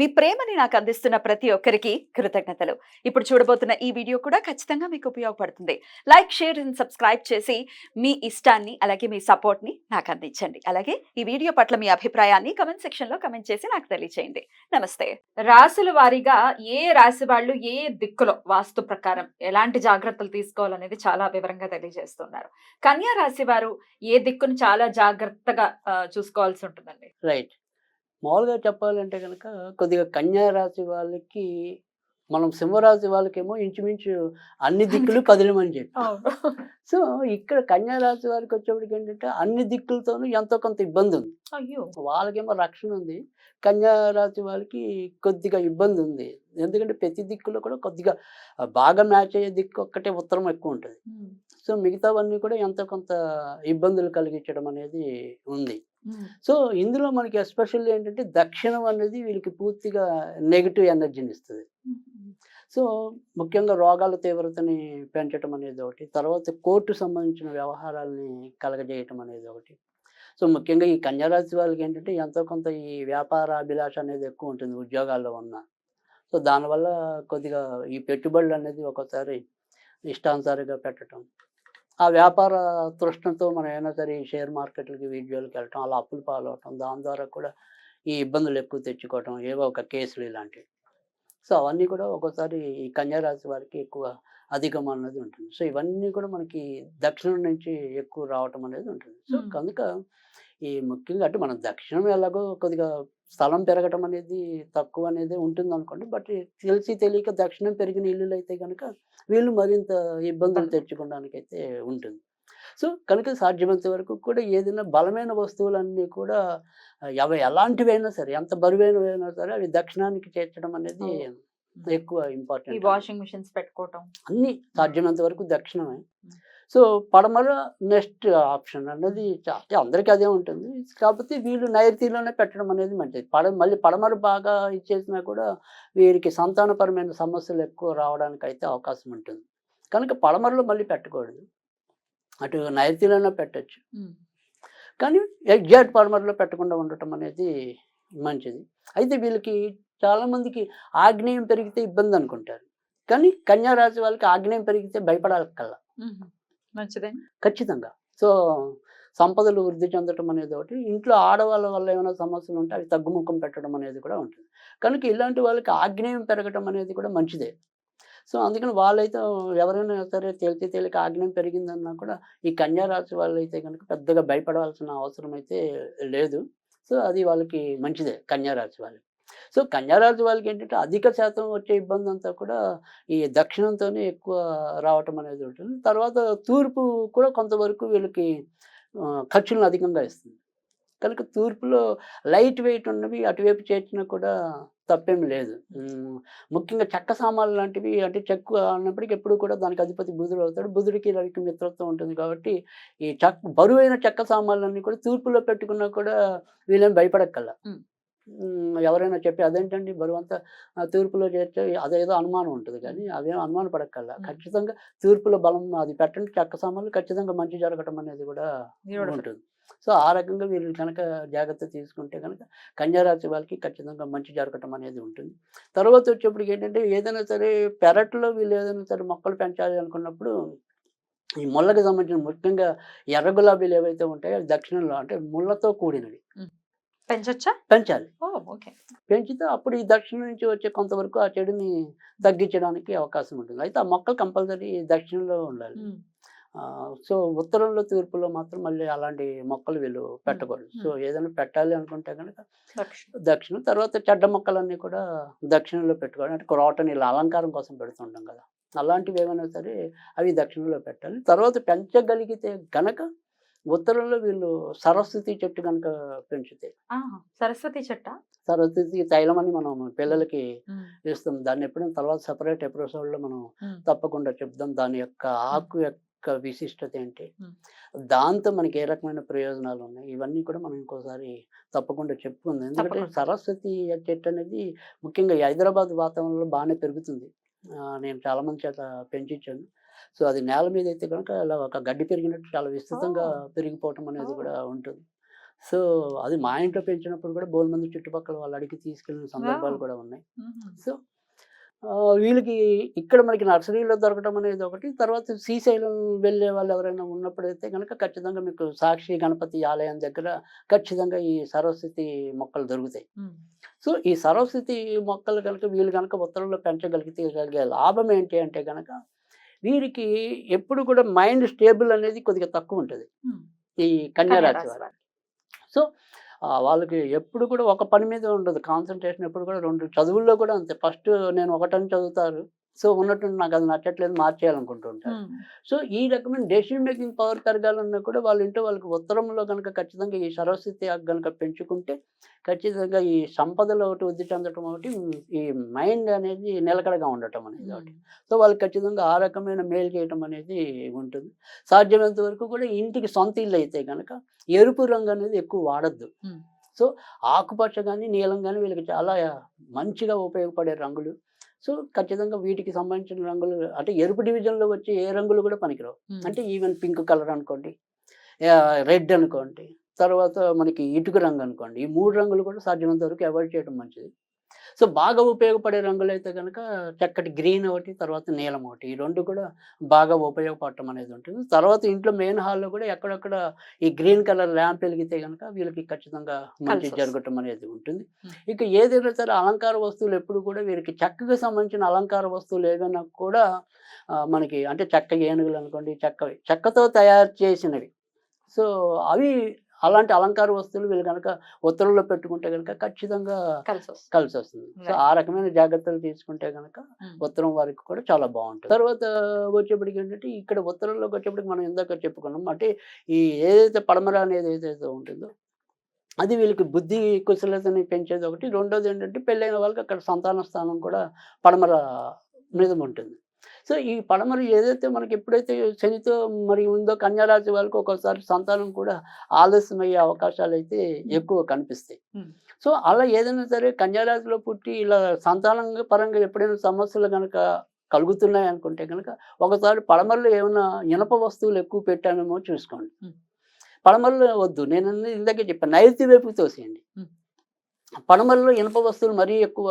మీ ప్రేమని నాకు అందిస్తున్న ప్రతి ఒక్కరికి కృతజ్ఞతలు. ఇప్పుడు చూడబోతున్న ఈ వీడియో కూడా ఖచ్చితంగా మీకు ఉపయోగపడుతుంది. లైక్ షేర్ అండ్ సబ్స్క్రైబ్ చేసి మీ ఇష్టాన్ని అలాగే మీ సపోర్ట్ని నాకు అందించండి. అలాగే ఈ వీడియో పట్ల మీ అభిప్రాయాన్ని కమెంట్ సెక్షన్లో కమెంట్ చేసి నాకు తెలియచేయండి. నమస్తే. రాసుల వారీగా ఏ రాశి వాళ్ళు ఏ దిక్కులో వాస్తు ప్రకారం ఎలాంటి జాగ్రత్తలు తీసుకోవాలనేది చాలా వివరంగా తెలియజేస్తున్నారు. కన్యా రాశి వారు ఏ దిక్కును చాలా జాగ్రత్తగా చూసుకోవాల్సి ఉంటుందండి? రైట్. మామూలుగా చెప్పాలంటే కనుక కొద్దిగా కన్యా రాశి వాళ్ళకి మనం సింహరాశి వాళ్ళకేమో ఇంచుమించు అన్ని దిక్కులు కదిలమని చెప్పి సో ఇక్కడ కన్యా రాశి వారికి వచ్చేప్పటికి ఏంటంటే అన్ని దిక్కులతోనూ ఎంతో కొంత ఇబ్బంది ఉంది అయ్యో! వాళ్ళకేమో రక్షణ ఉంది. కన్యా రాశి వాళ్ళకి కొద్దిగా ఇబ్బంది ఉంది ఎందుకంటే ప్రతి దిక్కులో కూడా కొద్దిగా బాగా మ్యాచ్ అయ్యే దిక్కు ఒక్కటే ఉత్తరం ఎక్కువ ఉంటుంది. సో మిగతావన్నీ కూడా ఎంతో కొంత ఇబ్బందులు కలిగించడం అనేది ఉంది. సో ఇందులో మనకి ఎస్పెషల్లీ ఏంటంటే దక్షిణం అనేది వీళ్ళకి పూర్తిగా నెగిటివ్ ఎనర్జీని ఇస్తుంది. సో ముఖ్యంగా రోగాల తీవ్రతని పెంచడం అనేది ఒకటి తర్వాత కోర్టు సంబంధించిన వ్యవహారాలని కలగజేయటం అనేది ఒకటి. సో ముఖ్యంగా ఈ కన్యారాశి వాళ్ళకి ఏంటంటే ఎంతో కొంత ఈ వ్యాపార అభిలాష అనేది ఎక్కువ ఉంటుంది ఉద్యోగాల్లో ఉన్న. సో దానివల్ల కొద్దిగా ఈ పెట్టుబడులు అనేది ఒక్కోసారి ఇష్టానుసారిగా పెట్టడం ఆ వ్యాపార తృష్ణతో మనం ఏమైనా సరే ఈ షేర్ మార్కెట్లకి వీడియోలకి వెళ్ళటం అలా అప్పులు పాలవటం దాని ద్వారా కూడా ఈ ఇబ్బందులు ఎక్కువ తెచ్చుకోవటం ఏవో ఒక కేసులు ఇలాంటివి. సో అవన్నీ కూడా ఒక్కోసారి ఈ కన్యా రాశి వారికి ఎక్కువ అధికం అన్నది ఉంటుంది. సో ఇవన్నీ కూడా మనకి దక్షిణం నుంచి ఎక్కువ రావటం అనేది ఉంటుంది. సో. కనుక ఈ ముఖ్యంగా అంటే మన దక్షిణం ఎలాగో కొద్దిగా స్థలం పెరగటం అనేది తక్కువ అనేది ఉంటుంది అనుకోండి బట్ తెలిసి తెలియక దక్షిణం పెరిగిన ఇల్లులు అయితే కనుక వీళ్ళు మరింత ఇబ్బందులు ఇబ్బంది. తెచ్చుకోవడానికి అయితే ఉంటుంది. సో కనుక సాధ్యమైనంత వరకు కూడా ఏదైనా బలమైన వస్తువులన్నీ కూడా అవి ఎలాంటివైనా సరే ఎంత బరువైనవైనా సరే అవి దక్షిణానికి చేర్చడం అనేది. ఎక్కువ ఇంపార్టెంట్ వాషింగ్ మిషన్స్ పెట్టుకోవటం. అన్ని సాధ్యమైనంత వరకు దక్షిణమే. సో పడమర నెక్స్ట్ ఆప్షన్ అంటే అందరికీ అదే ఉంటుంది. కాకపోతే వీళ్ళు నైరుతిలోనే పెట్టడం అనేది మంచిది. పడ మళ్ళీ పడమర బాగా ఇచ్చేసినా కూడా వీరికి సంతానపరమైన సమస్యలు ఎక్కువ రావడానికి అయితే అవకాశం ఉంటుంది. కనుక పడమరలో మళ్ళీ పెట్టకూడదు. అటు నైరుతిలోనే పెట్టచ్చు. కానీ ఎగ్జాక్ట్ పడమరలో పెట్టకుండా ఉండటం అనేది మంచిది. అయితే వీళ్ళకి చాలామందికి ఆగ్నేయం పెరిగితే ఇబ్బంది అనుకుంటారు. కానీ కన్యా రాశి వాళ్ళకి ఆగ్నేయం పెరిగితే భయపడాలకల్లా మంచిదే. ఖచ్చితంగా. సో సంపదలు వృద్ధి చెందడం అనేది ఒకటి. ఇంట్లో ఆడవాళ్ళ వల్ల ఏమైనా సమస్యలు ఉంటే అవి తగ్గుముఖం పెట్టడం అనేది కూడా ఉంటుంది. కనుక ఇలాంటి వాళ్ళకి ఆగ్నేయం పెరగడం అనేది కూడా మంచిదే. సో అందుకని వాళ్ళైతే ఎవరైనా సరే తేలితే తేలిక ఆగ్నేయం పెరిగిందన్నా కూడా ఈ కన్యా వాళ్ళైతే కనుక పెద్దగా భయపడవలసిన అవసరం అయితే లేదు. సో అది వాళ్ళకి మంచిదే కన్యారాశి వాళ్ళకి. సో కన్యారాజు వాళ్ళకి ఏంటంటే అధిక శాతం వచ్చే ఇబ్బంది అంతా కూడా ఈ దక్షిణంతోనే ఎక్కువ రావటం అనేది ఉంటుంది. తర్వాత తూర్పు కూడా కొంతవరకు వీళ్ళకి ఖర్చులను అధికంగా ఇస్తుంది. కనుక తూర్పులో లైట్ వెయిట్ ఉన్నవి అటువైపు చేర్చినా కూడా తప్పేం లేదు. ముఖ్యంగా చెక్క సామాన్లు లాంటివి అంటే చెక్కు అన్నప్పటికీ ఎప్పుడు కూడా దానికి అధిపతి బుధుడు అవుతాడు. బుధుడికి రవికి మిత్రత్వం ఉంటుంది కాబట్టి ఈ చెక్క బరువైన చెక్క సామాన్లన్నీ కూడా తూర్పులో పెట్టుకున్నా కూడా వీళ్ళని భయపడక్కల్లా ఎవరైనా చెప్పి అదేంటండి బరువు అంతా తూర్పులో చేర్చే అదేదో అనుమానం ఉంటుంది కానీ అవేం అనుమానం పడక్కల్లా. ఖచ్చితంగా తూర్పులో బలం అది పెట్టండి చెక్క సామాన్లు ఖచ్చితంగా మంచి జరగటం అనేది కూడా. ఉంటుంది. సో ఆ రకంగా వీళ్ళు కనుక జాగ్రత్త తీసుకుంటే కనుక కన్యారాశి వాళ్ళకి ఖచ్చితంగా మంచి జరగటం అనేది ఉంటుంది. తర్వాత వచ్చేప్పటికి ఏంటంటే ఏదైనా సరే పెరట్లో వీళ్ళు ఏదైనా సరే మొక్కలు పెంచాలి అనుకున్నప్పుడు ఈ ముళ్ళకి సంబంధించిన ముఖ్యంగా ఎర్ర గులాబీలు ఏవైతే ఉంటాయో దక్షిణంలో అంటే ముళ్ళతో కూడినవి. పెంచొచ్చా? పెంచాలి. పెంచితే అప్పుడు ఈ దక్షిణం నుంచి వచ్చే కొంతవరకు ఆ చెడుని తగ్గించడానికి అవకాశం ఉంటుంది. అయితే ఆ మొక్కలు కంపల్సరీ దక్షిణంలో ఉండాలి. సో ఉత్తరంలో తూర్పులో మాత్రం మళ్ళీ అలాంటి మొక్కలు వీళ్ళు పెట్టకూడదు. సో ఏదైనా పెట్టాలి అనుకుంటే కనుక దక్షిణ. దక్షిణం. తర్వాత చెడ్డ మొక్కలన్నీ కూడా దక్షిణంలో పెట్టుకోవాలి. అంటే క్రాటన్ ఇలా అలంకారం కోసం పెడుతుంటాం కదా. అలాంటివి ఏమైనా సరే అవి దక్షిణంలో పెట్టాలి. తర్వాత పెంచగలిగితే గనక ఉత్తరంలో వీళ్ళు సరస్వతి చెట్టు కనుక పెంచితే. ఆ, సరస్వతి చెట్ట? సరస్వతి తైలం అని మనం పిల్లలకి ఇస్తాం. దాన్ని ఎప్పుడైనా తర్వాత సపరేట్ ఎపిసోడ్లో మనం. తప్పకుండా చెప్దాం. దాని యొక్క ఆకు యొక్క విశిష్టత ఏంటి. దాంతో మనకి ఏ రకమైన ప్రయోజనాలు ఉన్నాయి? ఇవన్నీ కూడా మనం ఇంకోసారి తప్పకుండా చెప్పుకుందాం. ఎందుకంటే. సరస్వతి చెట్టు అనేది ముఖ్యంగా హైదరాబాద్ వాతావరణంలో బాగానే పెరుగుతుంది. నేను చాలా మంది చేత పెంచిచ్చాను. సో అది నేల మీద అయితే కనుక అలా ఒక గడ్డి పెరిగినట్టు చాలా విస్తృతంగా. పెరిగిపోవటం అనేది. కూడా ఉంటుంది సో అది మా ఇంట్లో పెంచినప్పుడు కూడా బోల్ మంది చుట్టుపక్కల వాళ్ళు అడిగి తీసుకెళ్ళిన సందర్భాలు. కూడా ఉన్నాయి. సో వీళ్ళకి ఇక్కడ మనకి నర్సరీలో దొరకడం అనేది ఒకటి తర్వాత శ్రీశైలం వెళ్ళే వాళ్ళు ఎవరైనా ఉన్నప్పుడైతే కనుక ఖచ్చితంగా మీకు సాక్షి గణపతి ఆలయం దగ్గర ఖచ్చితంగా ఈ సరస్వతి మొక్కలు దొరుకుతాయి. సో ఈ సరస్వతి మొక్కలు కనుక వీళ్ళు కనుక ఉత్తరంలో పెంచగలిగితే కలిగే లాభం ఏంటి అంటే కనుక వీరికి ఎప్పుడు కూడా మైండ్ స్టేబుల్ అనేది కొద్దిగా తక్కువ ఉంటుంది. ఈ కన్యారాశి కన్యారాశి వారు వారు. సో వాళ్ళకి ఎప్పుడు కూడా ఒక పని మీద ఉండదు. కాన్సన్ట్రేషన్ ఎప్పుడు కూడా రెండు చదువుల్లో కూడా అంతే. ఫస్ట్ నేను ఒకటని చదువుతారు. సో ఉన్నట్టు నాకు అది నచ్చట్లేదు మార్చేయాలనుకుంటూ ఉంటారు మ్మ్. సో ఈ రకమైన డెసిషన్ మేకింగ్ పవర్ పెరగాలన్నా కూడా వాళ్ళ ఇంట్లో వాళ్ళకి ఉత్తరంలో కనుక ఖచ్చితంగా ఈ సరస్వతి ఆకు కనుక పెంచుకుంటే ఖచ్చితంగా ఈ సంపదలో ఒకటి వృద్ధి చెందటం ఒకటి ఈ మైండ్ అనేది నిలకడగా ఉండటం అనేది ఒకటి. సో వాళ్ళకి ఖచ్చితంగా ఆ రకమైన మేలు చేయటం అనేది ఉంటుంది. సాధ్యమైనంత వరకు కూడా ఇంటికి సొంత ఇల్లు అయితే కనుక ఎరుపు రంగు అనేది ఎక్కువ వాడద్దు. సో ఆకుపచ్చ కానీ నీలం కానీ వీళ్ళకి చాలా మంచిగా ఉపయోగపడే రంగులు. సో ఖచ్చితంగా వీటికి సంబంధించిన రంగులు అంటే ఎరుపు డివిజన్లో వచ్చే ఏ రంగులు కూడా పనికిరావు. అంటే ఈవెన్ పింక్ కలర్ అనుకోండి రెడ్ అనుకోండి తర్వాత మనకి ఇటుక రంగు అనుకోండి ఈ మూడు రంగులు కూడా సాధ్యమైనంత వరకు అవాయిడ్ చేయడం మంచిది సో బాగా ఉపయోగపడే రంగులు అయితే కనుక చక్కటి గ్రీన్ ఒకటి తర్వాత నీలం ఒకటి ఈ రెండు కూడా బాగా ఉపయోగపడటం అనేది ఉంటుంది తర్వాత ఇంట్లో మెయిన్ హాల్లో కూడా ఎక్కడెక్కడ ఈ గ్రీన్ కలర్ ల్యాంప్ వెలిగితే కనుక వీళ్ళకి ఖచ్చితంగా మంచి. జరగటం అనేది ఉంటుంది. ఇక ఏదైనా సరే అలంకార వస్తువులు ఎప్పుడు కూడా వీరికి చెక్కకు సంబంధించిన అలంకార వస్తువులు ఏవైనా కూడా మనకి అంటే చెక్క ఏనుగులు అనుకోండి చెక్క చెక్కతో తయారు చేసినవి సో అవి అలాంటి అలంకార వస్తువులు వీళ్ళు కనుక ఉత్తరంలో పెట్టుకుంటే కనుక ఖచ్చితంగా కలిసి వస్తుంది సో. ఆ రకమైన జాగ్రత్తలు తీసుకుంటే కనుక మ్మ్. ఉత్తరం వారికి కూడా చాలా బాగుంటుంది. తర్వాత వచ్చేప్పటికి ఏంటంటే ఇక్కడ ఉత్తరంలోకి వచ్చేప్పటికి మనం ఇందాక చెప్పుకున్నాం అంటే ఈ ఏదైతే పడమర అనేది ఏదైతే ఉంటుందో అది వీళ్ళకి బుద్ధి కుశలతని పెంచేది ఒకటి. రెండోది ఏంటంటే పెళ్ళైన వాళ్ళకి అక్కడ సంతాన స్థానం కూడా పడమర మీద ఉంటుంది. సో ఈ పడమర ఏదైతే మనకి ఎప్పుడైతే శనితో మరి ఉందో కన్యారాశి వాళ్ళకి ఒక్కోసారి సంతానం కూడా ఆలస్యం అయ్యే అవకాశాలు అయితే ఎక్కువ కనిపిస్తాయి. సో అలా ఏదైనా సరే కన్యారాశిలో పుట్టి ఇలా సంతానం పరంగా ఎప్పుడైనా సమస్యలు కనుక కలుగుతున్నాయి అనుకుంటే కనుక ఒకసారి పడమరలో ఏమైనా ఇనప వస్తువులు ఎక్కువ పెట్టానేమో చూసుకోండి. పడమరలో వద్దు. నేను ఇందాకే చెప్పాను నైరుతి వైపుకి తోసేయండి. పడమరలో ఇనప వస్తువులు మరీ ఎక్కువ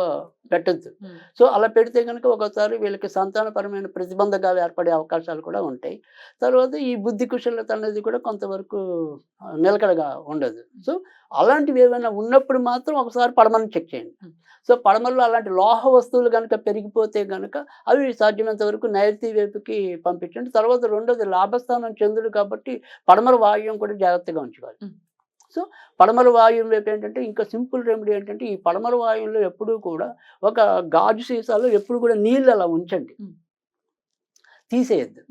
పెట్టద్దు. సో అలా పెడితే కనుక ఒకసారి వీళ్ళకి సంతానపరమైన ప్రతిబంధకాలు ఏర్పడే అవకాశాలు కూడా ఉంటాయి తర్వాత ఈ బుద్ధి కుశలత అనేది కూడా కొంతవరకు నిలకడగా ఉండదు సో అలాంటివి ఏమైనా ఉన్నప్పుడు మాత్రం ఒకసారి పడమని చెక్ చేయండి. సో పడమల్లో అలాంటి లోహ వస్తువులు కనుక పెరిగిపోతే కనుక అవి సాధ్యమైనంత వరకు నైరుతి వైపుకి పంపించండి తర్వాత రెండోది లాభస్థానం చంద్రుడు కాబట్టి పడమర వాయువు కూడా జాగ్రత్తగా ఉంచుకోవాలి. సో పడమర వాయువు వైపు ఏంటంటే ఇంకా సింపుల్ రెమెడీ ఏంటంటే ఈ పడమర వాయువులో ఎప్పుడూ కూడా ఒక గాజు సీసాలో ఎప్పుడు కూడా నీళ్ళు అలా ఉంచండి. తీసేయద్దు.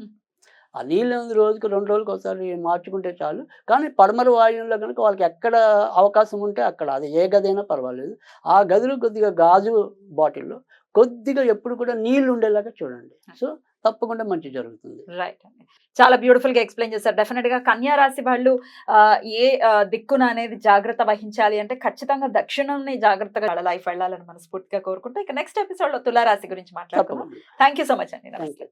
ఆ నీళ్ళు రోజుకి రెండు రోజులకి ఒకసారి మార్చుకుంటే చాలు కానీ పడమర వాయువులో కనుక వాళ్ళకి ఎక్కడ అవకాశం ఉంటే అక్కడ అది ఏ గది అయినా పర్వాలేదు ఆ గదిలో కొద్దిగా గాజు బాటిల్లో కొద్దిగా ఎప్పుడు కూడా నీళ్ళు ఉండేలాగా చూడండి. సో తప్పకుండా మంచి జరుగుతుంది. రైట్ చాలా బ్యూటిఫుల్గా ఎక్స్ప్లెయిన్ చేశారు. డెఫినెట్గా కన్యా రాశి వాళ్ళు ఏ దిక్కున అనేది జాగ్రత్త వహించాలి అంటే ఖచ్చితంగా దక్షిణంని జాగ్రత్తగా వాళ్ళ లైఫ్ వెళ్ళాలని మనస్ఫూర్తిగా కోరుకుంటూ ఇక నెక్స్ట్ ఎపిసోడ్లో తులారాశి గురించి మాట్లాడుకుందాం. థ్యాంక్ యూ సో మచ్ అండి. Thank you